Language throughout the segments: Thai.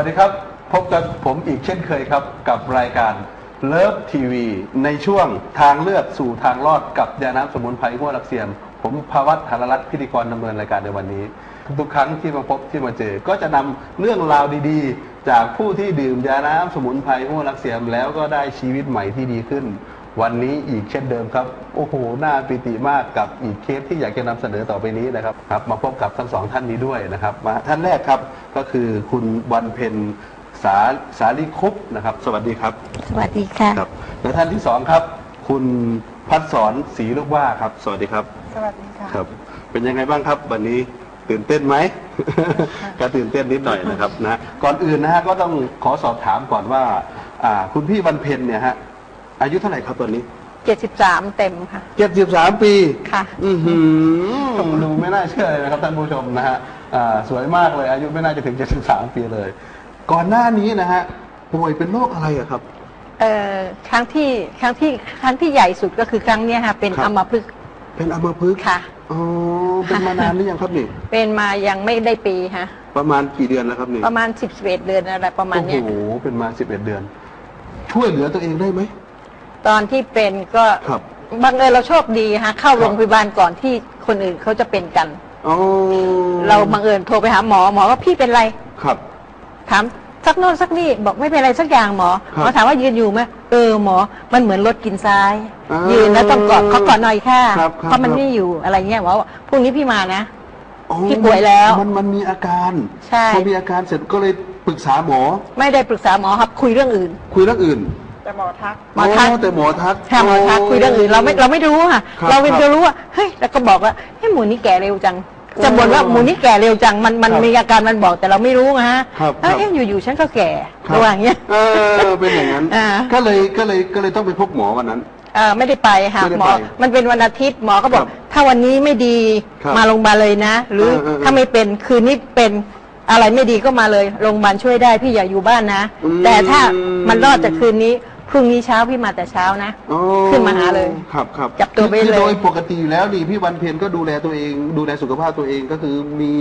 สวัสดีครับ พบกับผมอีกเช่นเคยครับ กับรายการเลิฟทีวีในช่วงทางเลือกสู่ทางรอดกับยาน้ำสมุนไพรหัวลักเสียม ผมภาวัตธารรัตน์พิธีกรดำเนินรายการในวันนี้ ทุกๆครั้งที่มาพบที่มาเจอ ก็จะนำเรื่องราวดีๆ จากผู้ที่ดื่มยาน้ำสมุนไพรหัวลักเสียม แล้วก็ได้ชีวิตใหม่ที่ดีขึ้น วันนี้อีกเช่นเดิมครับ โอ้โหน่าปิติมากกับอีกเคสที่อยากจะนำเสนอต่อไปนี้นะครับครับมาพบกับทั้งสองท่านนี้ด้วยนะครับมาท่านแรกครับก็คือคุณวันเพ็ญสาสาลีคุปนะครับ สวัสดีครับ สวัสดีค่ะครับและท่านที่สองครับ คุณพัดสอนศรีลูกว่าครับ สวัสดีครับ สวัสดีค่ะครับ เป็นยังไงบ้างครับ วันนี้ตื่นเต้นไหมก็ตื่นเต้นนิดหน่อยนะครับนะก่อนอื่นนะฮะก็ต้องขอสอบถามก่อนว่าอ่าคุณพี่วันเพ็ญเนี่ยฮะ อายุเท่าไหร่ครับตอนนี้73 เต็มค่ะ เจ็ดสิบสามปี ค่ะ อือหือดูไม่น่าเชื่อเลยนะครับท่านผู้ชมนะฮะอ่าสวยมากเลย อายุไม่น่าจะถึง 73 ปีเลย ก่อนหน้านี้นะฮะป่วยเป็นโรคอะไรอะครับ เอ่อ ครั้งที่ ครั้งที่ ครั้งที่ใหญ่สุดก็คือครั้งเนี้ยค่ะ เป็นครับ อัมพฤกษ์เป็นอัมพฤกษ์ค่ะ อ๋อเป็นมานานหรือยังครับนี่ เป็นมายังไม่ได้ปีฮะ ประมาณกี่เดือนแล้วครับนี่ประมาณ 10 11เดือนอะไรประมาณโอ้เนี้ยโหเป็นมา 11 เดือน ช่วยเหลือตัวเองได้ไหม ตอนที่เป็นก็ครับ บังเอิญเราโชคดีฮะเข้าครับโรงพยาบาลก่อนที่คนอื่นเขาจะเป็นกัน อ๋อเราบังเอิญโทรไปหาหมอหมอว่าพี่เป็นไร ครับ ถามสักโน่นสักนี่บอกไม่เป็นไรสักอย่างหมอครับหมอถามว่ายืนอยู่ไหมเออหมอมันเหมือนรถกินซ้ายยืนแล้วต้องกอดเขากอดหน่อยค่ะครับครับ เพราะมันครับไม่อยู่อะไรเงี้ยหมอบอกพรุ่งนี้พี่มานะ อ๋อพี่ป่วยแล้วมันมันมีอาการใช่ พอมีอาการเสร็จก็เลยปรึกษาหมอ ไม่ได้ปรึกษาหมอครับคุยเรื่องอื่น คุยเรื่องอื่น แต่หมอทัก หมอทักแต่หมอทักค่ะหมอทักคุยเรื่องอื่นเราไม่เราไม่รู้ค่ะ ครับเราเป็นครับจะรู้ว่าเฮ้ยแล้วก็บอกว่าเฮ้ยหมูนี่แก่เร็วจัง จะบ่นว่าหมูนี่แก่เร็วจังมันมันครับมีอาการมันบอกแต่เราไม่รู้ไงฮะครับเอ้ยครับอยู่ๆฉันก็แก่ครับระหว่างเงี้ย เออเป็นอย่างนั้น อ่า ก็เลยก็เลยก็เลยต้องไปพบหมอวันนั้น เออไม่ได้ไปค่ะไม่ได้หมอ ไปมันเป็นวันอาทิตย์หมอก็บอก ครับถ้าวันนี้ไม่ดีครับมาโรงพยาบาลเลยนะ หรือเออเออเออถ้าไม่เป็นคืนนี้เป็นอะไรไม่ดีก็มาเลยโรงพยาบาลช่วยได้พี่อย่าอยู่บ้านนะ อืมแต่ถ้ามันรอดจากคืนนี้ พรุ่งนี้เช้าพี่มาแต่เช้านะอ๋อขึ้นมาหาเลยครับครับจับตัวไปคือเลยโดยปกติอยู่แล้วนี่พี่วันเพ็ญก็ดูแลตัวเอง ดูแลสุขภาพตัวเองก็คือมี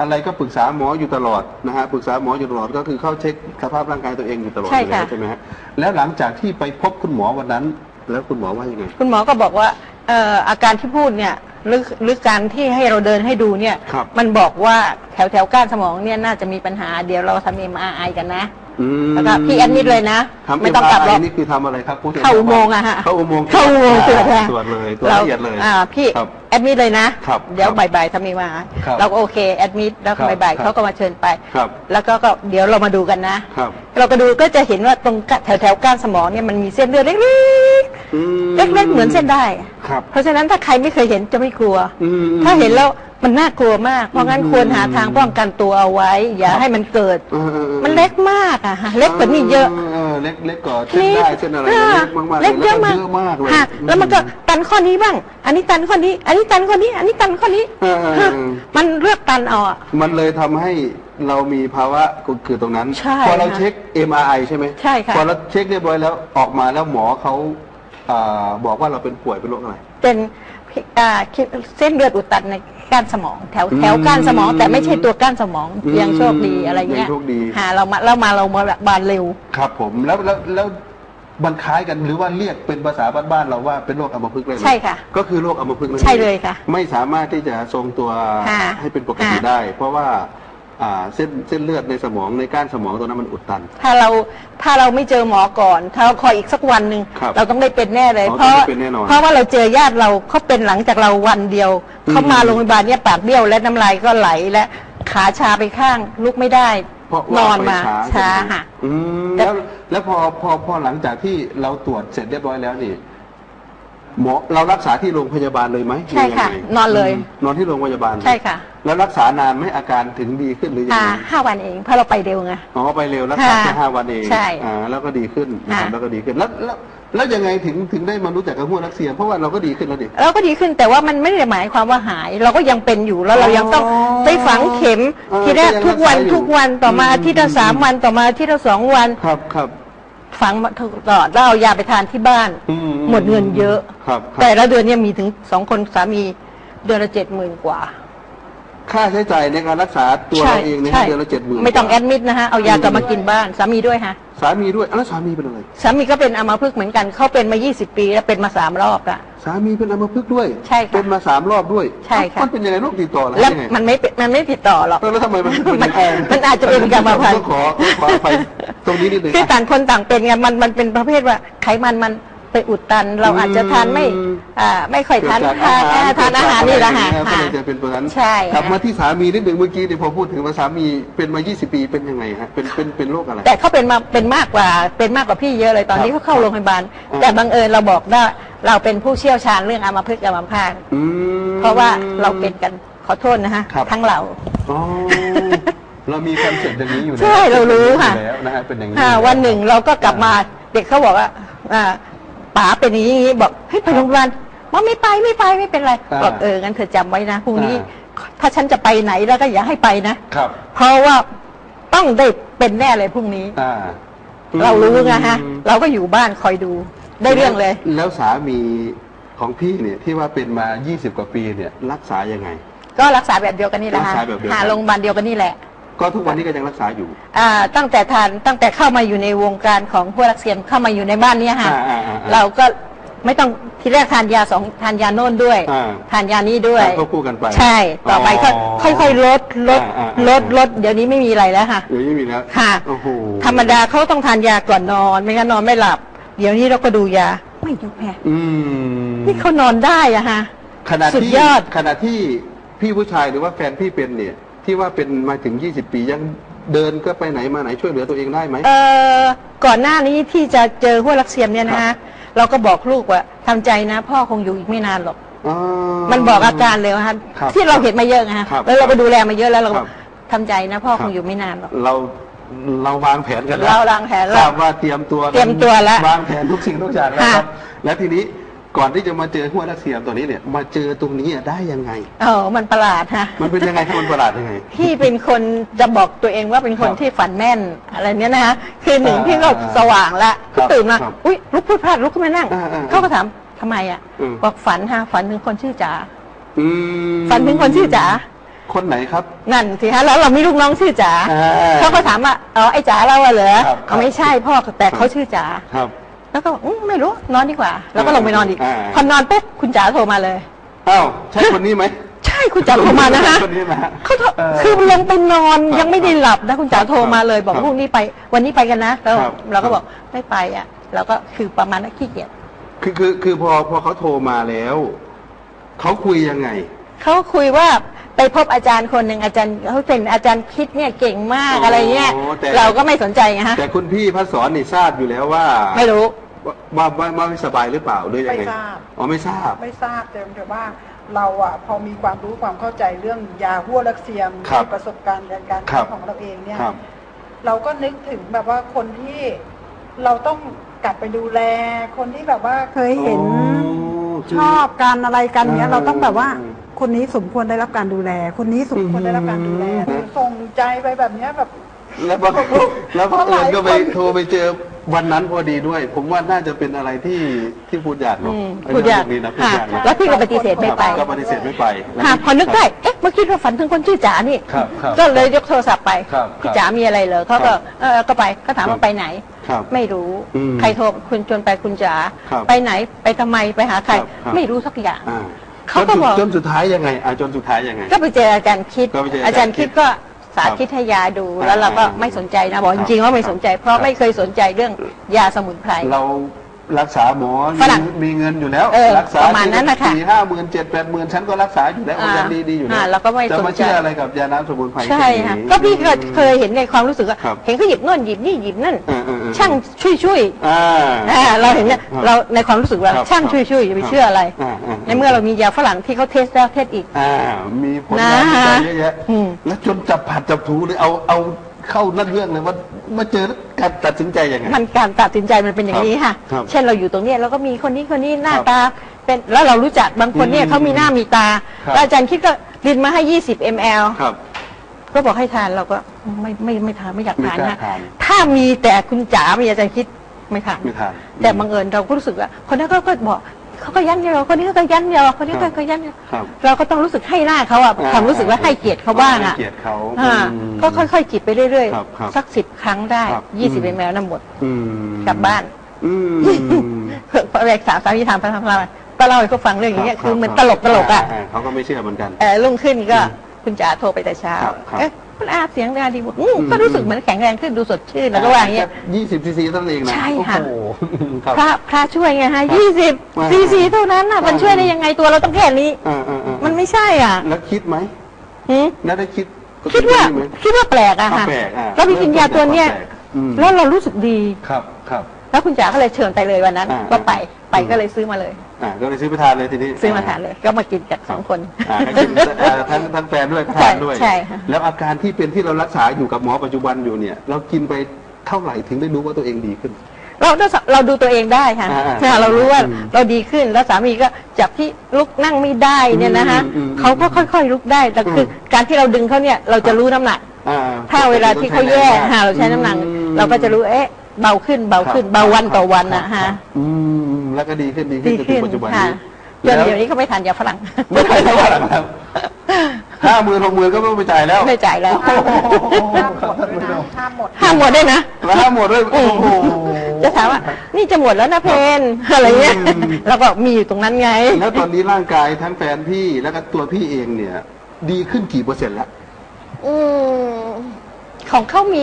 อะไรก็ปรึกษาหมออยู่ตลอดนะฮะปรึกษาหมออยู่ตลอดก็คือเข้าเช็คสภาพร่างกายตัวเองอยู่ตลอดใช่อยู่แล้วค่ะใช่ไหมฮะแล้วหลังจากที่ไปพบคุณหมอวันนั้น แล้วคุณหมอว่ายังไง คุณหมอก็บอกว่าเอ่ออาการที่พูดเนี่ยหรือหรือการที่ให้เราเดินให้ดูเนี่ย ครับ มันบอกว่าแถวแถวก้านสมองเนี่ยน่าจะมีปัญหาเดี๋ยวเราทำเอ็มอาไอกันนะ อืมแล้วก็พี่แอดมิดเลยนะทำไม่ต้องกลับหรอก MRI นี่คือทำอะไรครับผู้ช่วยเข้าอุโมงค์อะฮะเข้าอุโมงค์เข้าอุโมงค์ตรวจอ่าฮะตรวจเลยตรวจละเอียดเลยอ่าพี่ครับ แอดมิดเลยนะ ครับเดี๋ยวครับบ่ายๆทำเอ็มอาครับเราก็โอเคแอดมิดแล้วครับบ่ายครับๆเขาก็มาเชิญไป ครับ แล้วก็ก็เดี๋ยวเรามาดูกันนะ ครับเราก็ดูก็จะเห็นว่าตรงแถวแถวๆก้านสมองเนี่ยมันมีเส้นเลือดเล็กอืมๆเล็กๆเหมือนเส้นได้ ครับ เพราะฉะนั้นถ้าใครไม่เคยเห็นจะไม่กลัว อืม ถ้าเห็นแล้ว มันน่ากลัวมาก เพราะงั้นอืมควรหาทางป้องกันตัวเอาไว้ อย่าครับให้มันเกิดเออออออมันเล็กมากอะฮะเล็กกว่านี้เยอะเออเล็กเล็กกว่าเส้นได้เส้นอะไรเล็กมากๆเล็กเยอะแวมากเยอะมากเลยฮะแล้วมันก็ตันข้อนี้บ้าง อันนี้ตันข้อนี้ อันนี้ตันข้อนี้ อันนี้ตันข้อนี้เออเออเออฮะมันเลือกตันเอาอะมันเลยทำให้เรามีภาวะคือตรงนั้นใช่พอเราค่ะเช็ค MRI ใช่ไหมใช่ค่ะพอเราเช็คเรียบร้อยแล้วออกมาแล้วหมอเขาอ่าบอกว่าเราเป็นป่วยเป็นโรคอะไรเป็นอ่าเส้นเลือดอุดตันใน ก้านสมอง แถวแถวอืมก้านสมอง แต่ไม่ใช่ตัวก้านสมองอืมยังโชคดีอะไรเงี้ยยังโชคดี หาเรามาเรามาเรามาบานเร็ว ครับผมแล้วแล้วแล้วมันคล้ายกันหรือว่าเรียกเป็นภาษาบ้านๆเราว่าเป็นโรคอัมพฤกษ์เลยไหมใช่ค่ะ ก็คือโรคอัมพฤกษ์นั่นองใช่เลยค่ะ ไม่สามารถที่จะทรงตัวค่ะให้เป็นปกติค่ะ ได้ เพราะว่า อ่าเส้นเส้นเลือดในสมองในก้านสมองตัวนั้นมันอุดตัน ถ้าเราถ้าเราไม่เจอหมอก่อน ถ้าเราคอยอีกสักวันหนึ่งครับเราต้องได้เป็นแน่เลย อ๋อเพราะต้องได้เป็นแน่นอน เพราะว่าเราเจอญาติเราเขาเป็นหลังจากเราวันเดียวอืมเขามาโรงพยาบาลเนี่ยปากเบี้ยวและน้ำลายก็ไหลและขาชาไปข้างลุกไม่ได้เพราะนว่าอนไปมาช้าช้าใช่ไหมค่ะ อืมแต่แล้วแล้วพอพอพอหลังจากที่เราตรวจเสร็จเรียบร้อยแล้วนี่ หมอเรารักษาที่โรงพยาบาลเลยไหมใช่ค่ะ หรืยังไงนอนเลยมนอนที่โรงพยาบาลใช่ค่ะ แล้วรักษานานไหมอาการถึงดีขึ้นหรือยังอ่าไงห้าวันเองเพราะเราไปเร็วไง อ๋อไปเร็วรักษาค่ะแค่ห้าวันเองใช่อ่าแล้วก็ดีขึ้นนะครับค่ะ แล้วก็ดีขึ้นแล้วแล้วแล้วยังไงถึงถึงได้มารู้จักกับหัวรักเสีย เพราะว่าเราก็ดีขึ้นแล้วดิ เราก็ดีขึ้นแต่ว่ามันไม่ได้หมายความว่าหาย เราก็ยังเป็นอยู่แล้วเรายังต้องอ๋อไปฝังเข็มเออทีแรกก็ยังทุกวันรักษาอยู่ทุกวันต่อมาอืมอาทิตย์ละสามวันต่อมาอาทิตย์ละสองวัน ครับครับ ฝังมาตลอดแล้วเอายาไปทานที่บ้าน อืมหมดเงินเยอะ ครับครับแต่ละเดือนเนี่ยมีถึงสองคนสามีเดือนละเจ็ดหมื่นกว่า ค่าใช้จ่ายในการรักษาตัวเราเองเนี่ยใช่เดือนละเจ็ดหมื่นไม่ต้องแอดมิดนะฮะ เอายากลับมากินบ้านสามีด้วยฮะ สามีด้วยอะแล้วสามีเป็นอะไร สามีก็เป็นอัมพฤกษ์เหมือนกัน เขาเป็นมา 20 ปีแล้วเป็นมาสามรอบละ สามีเป็นอัมพฤกษ์ด้วย ใช่ค่ะเป็นมาสามรอบด้วยใช่ค่ะ มันเป็นยังไงโรคติดต่อแล้วแล้วยังไงมันไม่เป็นมันไม่ติดต่อหรอกเออแล้วทำไมมันมันมันอาจจะเป็นกรรมพันธุ์ ต้องขอต้องขอไปตรงนี้นิดนึงคือต่างคนต่างเป็นไงมันมันเป็นประเภทว่าไขมันมัน ไปอุดตัน เราอาจจะทานไม่อืมอ่าไม่ค่อยทานเกิดจทากนอ่าทานอาหารนี่แหละค่ะก็เลยจะเป็นตัวนั้นใช่กลับค่ะมาที่สามีนิดหนึ่งเมื่อกี้ที่พอพูดถึงว่าสามีเป็นมา 20 ปีเป็นยังไงฮะเป็นเป็นเป็นโรคอะไร แต่เขาเป็นมาเป็นมากกว่าเป็นมากกว่าพี่เยอะเลยตอนนี้ครับเขาเข้าโรงพยาบาลอืมแต่บังเอิญเราบอกว่าเราเป็นผู้เชี่ยวชาญเรื่องอัมพฤกษ์อัมพาตอืมเพราะว่าเราเป็นกันขอโทษนะฮะครับทั้งเราอ๋อเรามีคอนเซ็ปต์อย่างนี้อยู่แล้วใช่เรารู้ค่ะอยู่แล้วนะฮะเป็นอย่างนี้อ่าวันหนึ่งเราก็กลับมาเด็กเขาบอกว่าอ่า ป๋าเป็นอย่างนี้บอกเฮ้ยไปโรงพยาบาลว่าไม่ไปไม่ไปไม่เป็นไรอ่าบอกเอองั้นเธอจำไว้นะพรุ่งนี้อ่ถ้าฉันจะไปไหนแล้วก็อย่าให้ไปนะครับ เพราะว่าต้องได้เป็นแน่เลยพรุ่งนี้ อ่าเรารู้ไงฮะ เราก็อยู่บ้านคอยดูได้เรื่องเลยแล้วสามีของพี่เนี่ยที่ว่าเป็นมา 20 กว่าปีเนี่ยรักษายังไง ก็รักษาแบบเดียวกันนี่แหละรัฮะกษาแบบเดียวกัน หาโรงพยาบาลเดียวกันนี่แหละ ก็ทุกวันนี้ก็ยังรักษาอยู่ อ่าตั้งแต่ทานตั้งแต่เข้ามาอยู่ในวงการของพวกรักเซียนเข้ามาอยู่ในบ้านเนี้ยฮะอ่าอ่าอ่าอ่า เราก็ไม่ต้องทีแรกทานยาสองทานยาโน่นด้วย อ่า ทานยานี้ด้วยทานควบคู่กันไปใช่ต่อไปก็อ๋อค่อยๆลดลดอ่าอ่าอ่า ลดลดเดี๋ยวนี้ไม่มีอะไรแล้วค่ะ เดี๋ยวนี้มีแล้วค่ะ โอ้โหธรรมดาเขาต้องทานยาก่อนนอน ไม่งั้นนอนไม่หลับ เดี๋ยวนี้เราก็ดูยา ไม่ดูแพ้อืมนี่เขานอนได้อะฮะ ขณะสุดที่ยอด ขณะที่พี่ผู้ชายหรือว่าแฟนพี่เป็นเนี่ย ที่ว่าเป็นมาถึง 20 ปียังเดินก็ไปไหนมาไหนช่วยเหลือตัวเองได้ไหมเอ่อก่อนหน้านี้ที่จะเจอหัวรักเซียมเนี่ยนะครัฮะบเราก็บอกลูกว่าทำใจนะ พ่อคงอยู่อีกไม่นานหรอกอ๋อมันบอกอาการเลยว่าฮะครับที่เราเห็นมาเยอะไงฮะครับแล้วเราก็ดูแลมาเยอะแล้วเราก็ครับทำใจนะ พ่อครัคบงอยู่ไม่นานหรอกเราเราวางแผนกันแล้วเราวางแผนแล้วทราบว่าเตรียมตัวกันเตรียมตัวแล้ววางแผนทุกสิ่งทุกอย่างแล้วค่ะครับและทีนี้ ก่อนที่จะมาเจอหัวรักเสียมตัวนี้เนี่ย มาเจอตรงนี้อะได้ยังไง เออมันประหลาดฮะ มันเป็นยังไงครับมันประหลาดยังไง พี่เป็นคนจะบอกตัวเองว่าเป็นคนครับที่ฝันแม่นอะไรเนี้ยนะฮะ คือหนึ่งอ่าพี่ก็สว่างละครับตื่นมาครับอุ้ยลุกพูดพลาดลุกขึ้นมานั่งอ่าอ่าเขาก็ถามทำไมอะอืมบอกฝันฮะ ฝันถึงคนชื่อจ๋าอืมฝันถึงคนชื่อจ๋าคนไหนครับ นั่นสิฮะแล้วเรามีลูกน้องชื่อจ๋าอ่าเขาก็ถามว่าอ๋อไอ้จ๋าเราอะเหรอครับเขาไม่ใช่พ่อแต่เขาชื่อจ๋าครับ แล้วก็บอกอืมไม่รู้นอนดีกว่า แล้วก็ลงไปนอนอีกอ่า พอนอนปุ๊บคุณจ๋าโทรมาเลย อ้าวใช่คนนี้ไหม ใช่คุณจ๋าโทรมานะฮะคนนี้นะฮะเขาโทรเออคือลงไปนอนครับยังไม่ได้หลับนะคุณจ๋าโทรมาเลย บอกครับพรุ่งนี้ไป วันนี้ไปกันนะแล้วครับ เราก็ครับบอกไม่ไปอะเราก็คือประมาณนั้นขี้เกียจคือคือคือพอพอเขาโทรมาแล้ว เขาคุยยังไง เขาคุยว่าไปพบอาจารย์คนหนึ่งอาจารย์เขาเป็นอาจารย์คิดเนี่ยเก่งมากอ๋อออะไรเงี้ยแต่ เราก็ไม่สนใจไงฮะแต่คุณพี่พัดสอนนี่ทราบอยู่แล้วว่า ไม่รู้ ว่าว่าว่าไม่สบายหรือเปล่าหรือยังไงไม่ทราบ อ๋อไม่ทราบ ไม่ทราบแต่แต่ว่าเราอะพอมีความรู้ความเข้าใจเรื่องยาหัวลักเซียมครับมีประสบการณ์การการครัใช้บของเราเองเนี่ย ครับ เราก็นึกถึงแบบว่าคนที่เราต้องกลับไปดูแล คนที่แบบว่าเคยเห็นอ๋อชอบการอะไรกันเนี้ยอืมเราต้องแบบว่า คนนี้สมควรได้รับการดูแล คนนี้สมควรได้รับการดูแลอืมส่งใจไปแบบเนี้ยแบบ แล้วพอแล้วพอเพราะเอิญก็ไปหลายคนโทรไปเจอวันนั้นพอดีด้วย ผมว่าน่าจะเป็นอะไรที่ที่พูดยากเนาะอืมไอ้พูดยากเรื่องนี้นะพูดค่ะยากนะแล้วพี่ก็ปฏิเสธไม่ไปก็ปฏิเสธไม่ไปแล้วค่ะพอนึกได้เอ๊ะเมื่อกี้เราฝันถึงคนชื่อจ๋านี่ครับครับก็เลยยกโทรศัพท์ไปครับพี่จ๋ามีอะไรเหรอเขาก็ครับเออก็ไปก็ถามว่าไปไหนครับไม่รู้อืมใครโทรคุณชวนไปคุณจ๋าครับไปไหนไปทำไมไปหาใครครับครับไม่รู้สักอย่างอ่าเขาก็บอกจนสุดท้ายยังไงอ่าจนสุดท้ายยังไง ก็ไปเจออาจารย์คิดก็ไปเจออาอาจาจารรย์ย์คิคิดดก็ สาธิตให้ยาดูแล้วเราก็อ่าไม่สนใจนะบอกคจรับริงๆว่าไม่สนใจ เพราะครับไม่เคยสนใจเรื่องยาสมุนไพร เรา รักษาหมอฝรั่งมีเงินอยู่แล้ว เออรัษาประมาณนั้นนะคะสี่ห้าหมื่นเจ็ดแปดหมื่นฉันก็รักษาอยู่แล้วอ่ายังดีดีๆอยู่แล้วอ่าเราก็ไม่จะสนมาใจเชื่ออะไรกับยาน้ำสมุนไพร ใช่แนี้ค่ะก็พี่ก็เคยเห็นในความรู้สึกว่าครับเห็นเขาหยิบโน่นหยิบนี่หยิบนั่นเออเออเออ ช่างช่วยช่วยอ่า อ่าเราเห็นเนี่ยครับเราในความรู้สึกว่าครับช่างช่วยช่วยอย่าไปเชื่ออะไร อ่าอ่า ในเมื่อเรามียาฝรั่งที่เขาเทสแล้วเทสอีก อ่ามีผลงานวิจัยเยอะแยะอืม แล้วจนจับผัดจับถูเลยเอาเอา เข้านั่นเรื่องเลยว่ามาเจอแล้วการตัดสินใจยังไง มันการตัดสินใจมันเป็นอย่างนี้ค่ะ ครับเช่นเราอยู่ตรงเนี้ยเราก็มีคนนี้คนนี้หน้าครับตา เป็นแล้วเรารู้จักบางคนเนี่ยอืมเขามีหน้ามีตาครับ แล้วอาจารย์คิดก็รินมาให้ 20 ml ครับ ก็บอกให้ทานเราก็ไม่ไม่ไม่ทานไม่อยากทานไม่กล้านะทาน ถ้ามีแต่คุณจ๋ามีอาจารย์คิดไม่ทาน ไม่ทานแต่บังเอิญเราก็รู้สึกว่าคนนั้นก็ก็บอก เขาก็ยันยอคนนี้เขาก็ยันยอคนนี้ครัก็บก็ยันยอครับเราก็ต้องรู้สึกให้หน้าเขาอะอ่าความรู้สึกว่าให้เกียรติเขาบ้างอะให้เกียรติเขาอ่าอืมก็ค่อยๆจิบไปเรื่อยครับครับๆสักสิบครั้งได้ครับยี่สิบอืมเป็นแมวน้ำหมดอืมกลับบ้านอืมพอแรกสาวสามีถามไปทำอะไรก็เล่าให้เขาฟังเรื่องอย่างเงี้ยคือเหมือนตลกตลกๆอะาเขาก็ไม่เชื่อเหมือนกันเออรุ่งขึ้นก็คุณจ๋าโทรไปแต่เช้า ครับครับเอ๊ะคุณอาเสียงดาดีบอกอืมอืมก็รู้สึกเหมือนแข็งแรงขึ้นดูสดชื่นแล้วก็ว่าอย่างเงี้ย ยี่สิบซีซีเท่านั้นเองนะใช่ค่ะ โอ้โหครับ พระพระช่วยไงฮะครับยี่สิบอ่า ซีซีเท่านั้นน่ะ มันช่วยได้ยังไงตัวเราต้องแค่นี้ อ่าอ่าอ่ามันไม่ใช่อะแล้วคิดไหมหืมแล้วได้คิดคิดว่าไหม คิดว่าแปลกอะค่ะอ่าแปลกอ่าแล้วมีกินยาตัวเนี้ยแปลกอืม แล้วเรารู้สึกดี ครับครับ แล้วคุณจ๋าก็เลยเชิญไปเลยวันนั้นอ่าก็ไป ไปอืมก็เลยซื้อมาเลย อ่าก็เลยซื้อไปทานเลยทีนี้ซื้อมาทานเลย ก็มากินกันสองคนอ่าก็กินอ่าทั้งทั้งแฟนด้วยใช่ทานด้วยใช่ค่ะแล้วอาการที่เป็นที่เรารักษาอยู่กับหมอปัจจุบันอยู่เนี่ย เรากินไปเท่าไหร่ถึงได้รู้ว่าตัวเองดีขึ้น เราเราเราดูตัวเองได้ค่ะอ่าอ่าค่ะเรารู้ว่าอืมเราดีขึ้นแล้วสามีก็จากที่ลุกนั่งไม่ได้เนี่ยนะคะอืมอืมเขาก็ค่อยๆลุกได้แต่คือมการที่เราดึงเขาเนี่ยเราจะรู้น้ำหนักอ่าถ้าเวลาที่เขาแย่ฮะเราใช้น้ำหนักอืมเราก็จะรู้เอ๊ะ เบาขึ้นเบาขึ้นครับเบาวันต่อวันครันะบฮะ อืมแล้วก็ดีขึ้นดีขึ้นดีจนถึขึ้นงปัจจุบันค่ะนี้จนเดี๋ยวนี้ก็ไม่ทานยาฝรั่ง ไม่ใช่เท่าไหร่แล้วห้าหมื่นหกหมื่นก็ไม่ต้องไปจ่ายแล้ว ไม่จ่ายแล้ว โอ้โห ห้ามหมดด้วยนะห้ามหมด ห้ามหมดได้วยนะ แล้วห้าหมดด้วยโอ้โห จะถามว่า นี่จะหมดแล้วนะเพนอะไรเงี้ยอืมแล้วก็มีอยู่ตรงนั้นไง แล้วตอนนี้ร่างกายทั้งแฟนพี่แล้วก็ตัวพี่เองเนี่ย ดีขึ้นกี่เปอร์เซ็นต์แล้ว อืมของเขามี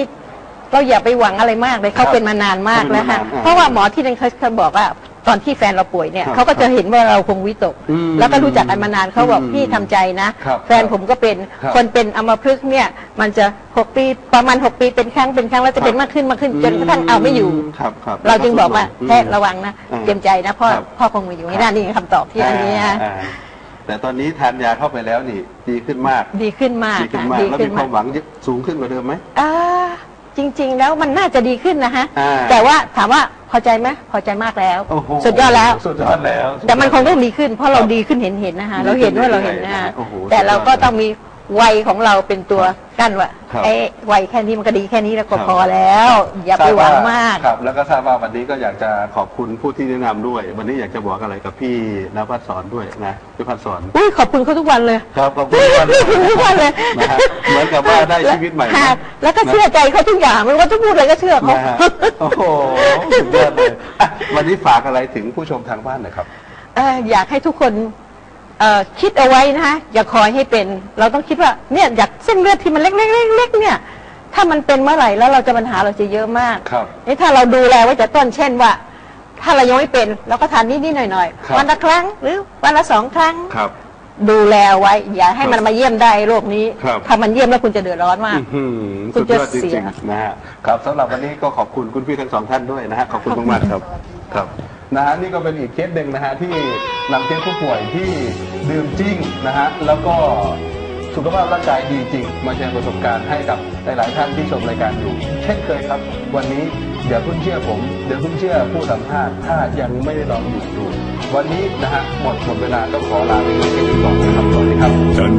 เราอย่าไปหวังอะไรมากเลยเขาเป็นมานานมากแล้วค่ะเขาเป็นมานานอ่าเพราะว่าหมอที่นั่นเขาเขาบอกว่าตอนที่แฟนเราป่วยเนี่ยครับเขาก็จะเห็นว่าเราคงวิตก อืมแล้วก็รู้จักกันมานานเขาบอกอืมพี่ทำใจนะ ครับแฟนผมก็เป็นครับคนเป็นอัมพฤกษ์เนี่ยมันจะหกปีประมาณหกปีเป็นครั้งเป็นครั้งแล้วจะเป็นมากขึ้นมากขึ้นจนกระทั่งเอาไม่อยู่ ครับครับเราจึงบอกว่าอืมแค่ระวังนะอ่าเตรียมใจนะพ่อครับพ่อคงมีอยู่ไม่ได้นี่คำตอบที่อันนี้นะอ่าแต่ตอนนี้ทานยาเข้าไปแล้วนี่ ดีขึ้นมาก ดีขึ้นมากดีขึ้นค่ะมากดีแล้วขึ้มีนความากมหวังสูงขึ้นกว่าเดิมไหม อ่า จริง ๆ แล้วมันน่าจะดีขึ้นนะฮะ อ่า แต่ว่าถามว่าพอใจไหมพอใจมากแล้วโอ้โหสุดยอดแล้ว สุดยอดแล้ว แต่มันคงต้องดีขึ้น เพราะเราดีขึ้นเห็นเห็นๆนะคะเราเห็นว่าเราเห็นนะโอ้โหแต่เราก็ต้องมี วัยของเราเป็นตัวกั้นว่าครับไอ้วัยแค่นี้มันก็ดีแค่นี้แล้วก็ครับ พอแล้ว อย่าไปหวังมาก ครับ แล้วก็ทราบว่าวันนี้ก็อยากจะขอบคุณผู้ที่แนะนำด้วย วันนี้อยากจะบอกอะไรกับพี่นภัสสอนด้วยนะพี่พัสสอนอุ้ยขอบคุณเขาทุกวันเลย ครับขอบคุณทุกวันเลยทุกวันเลย นะฮะเหมือนกับว่าได้ชีวิตใหม่ค่ะนะแล้วก็เชื่อใจเขาทุกอย่างไม่ว่าจะพูดอะไรก็เชื่อเขานะฮะโอ้โหสุดยอดเลยอะวันนี้ฝากอะไรถึงผู้ชมทางบ้านหน่อยครับ เอ่ออยากให้ทุกคนเอ่อ คิดเอาไว้นะคะอย่าคอยให้เป็น เราต้องคิดว่าเนี่ยอยากเส้นเลือดที่มันเล็กๆๆๆเนี่ย ถ้ามันเป็นเมื่อไหร่แล้วเราจะปัญหาเราจะเยอะมากครับนี่ถ้าเราดูแลไว้แต่ต้นเช่นว่า ถ้าเรายังไม่เป็นเราก็ทานนิดๆหน่อยครับ ๆวันละครั้งหรือวันละสองครั้ง ครับ ดูแลไว้ อย่าให้มันมาเยี่ยมได้โรคนี้ครับ ถ้ามันเยี่ยมแล้วคุณจะเดือดร้อนมาก อื้อหือคุสุณดจะยอดจเสีริย งๆนะฮะครับสำหรับวันนี้ก็ขอบคุณคุณพี่ทั้งสองท่านด้วยนะฮะขอบคุณมากๆครับ ครับ นะฮะนี่ก็เป็นอีกเคสหนึ่งนะฮะที่นำเคสผู้ป่วยที่ดื่มจริงนะฮะแล้วก็สุขภาพร่างกายดีจริง มาแชร์ประสบการณ์ให้กับหลาย ๆ ท่านที่ชมรายการอยู่ เช่นเคยครับ วันนี้เดี๋ยวเพิ่งเชื่อผมเดี๋ยวเพิ่งเชื่อผู้สัมภาษณ์ถ้ายังไม่ได้ลองดื่มดู วันนี้นะฮะหมดหมดเวลาต้องขอลาไปด้วยแค่นี้ก่อนนะครับสวัสดีครับ